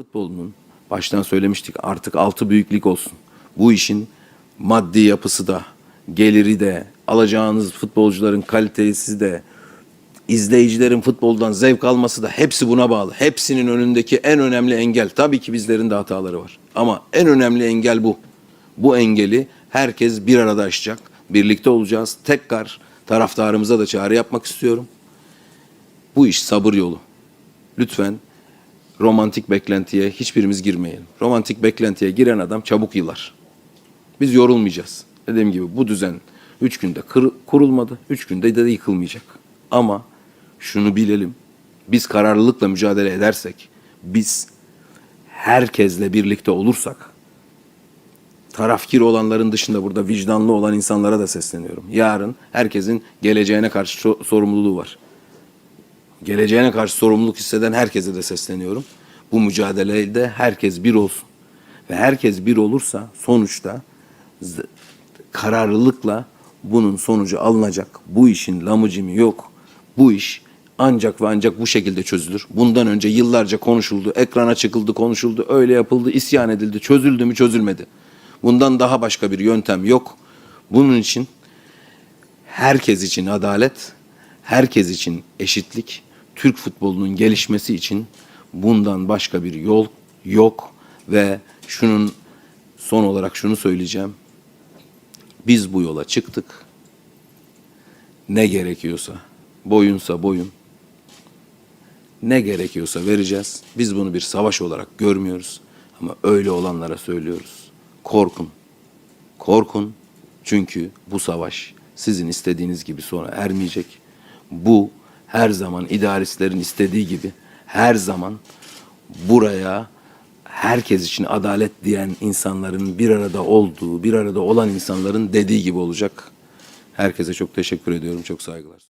futbolunun baştan söylemiştik artık altı büyük lig olsun. Bu işin maddi yapısı da, geliri de, alacağınız futbolcuların kalitesi de, izleyicilerin futboldan zevk alması da hepsi buna bağlı. Hepsinin önündeki en önemli engel tabii ki bizlerin de hataları var. Ama en önemli engel bu. Bu engeli herkes bir arada aşacak. Birlikte olacağız. Tekrar taraftarımıza da çağrı yapmak istiyorum. Bu iş sabır yolu. Lütfen romantik beklentiye hiçbirimiz girmeyelim. Romantik beklentiye giren adam çabuk yılar. Biz yorulmayacağız. Dediğim gibi bu düzen üç günde kır- kurulmadı, üç günde de yıkılmayacak. Ama şunu bilelim, biz kararlılıkla mücadele edersek, biz herkesle birlikte olursak, tarafkir olanların dışında burada vicdanlı olan insanlara da sesleniyorum. Yarın herkesin geleceğine karşı so- sorumluluğu var geleceğine karşı sorumluluk hisseden herkese de sesleniyorum. Bu mücadelede herkes bir olsun. Ve herkes bir olursa sonuçta kararlılıkla bunun sonucu alınacak. Bu işin lamıcımı yok. Bu iş ancak ve ancak bu şekilde çözülür. Bundan önce yıllarca konuşuldu, ekrana çıkıldı, konuşuldu, öyle yapıldı, isyan edildi. Çözüldü mü çözülmedi. Bundan daha başka bir yöntem yok. Bunun için herkes için adalet, herkes için eşitlik, Türk futbolunun gelişmesi için bundan başka bir yol yok ve şunun son olarak şunu söyleyeceğim. Biz bu yola çıktık. Ne gerekiyorsa, boyunsa boyun, ne gerekiyorsa vereceğiz. Biz bunu bir savaş olarak görmüyoruz ama öyle olanlara söylüyoruz. Korkun. Korkun çünkü bu savaş sizin istediğiniz gibi sona ermeyecek. Bu her zaman idealistlerin istediği gibi her zaman buraya herkes için adalet diyen insanların bir arada olduğu, bir arada olan insanların dediği gibi olacak. Herkese çok teşekkür ediyorum. Çok saygılar.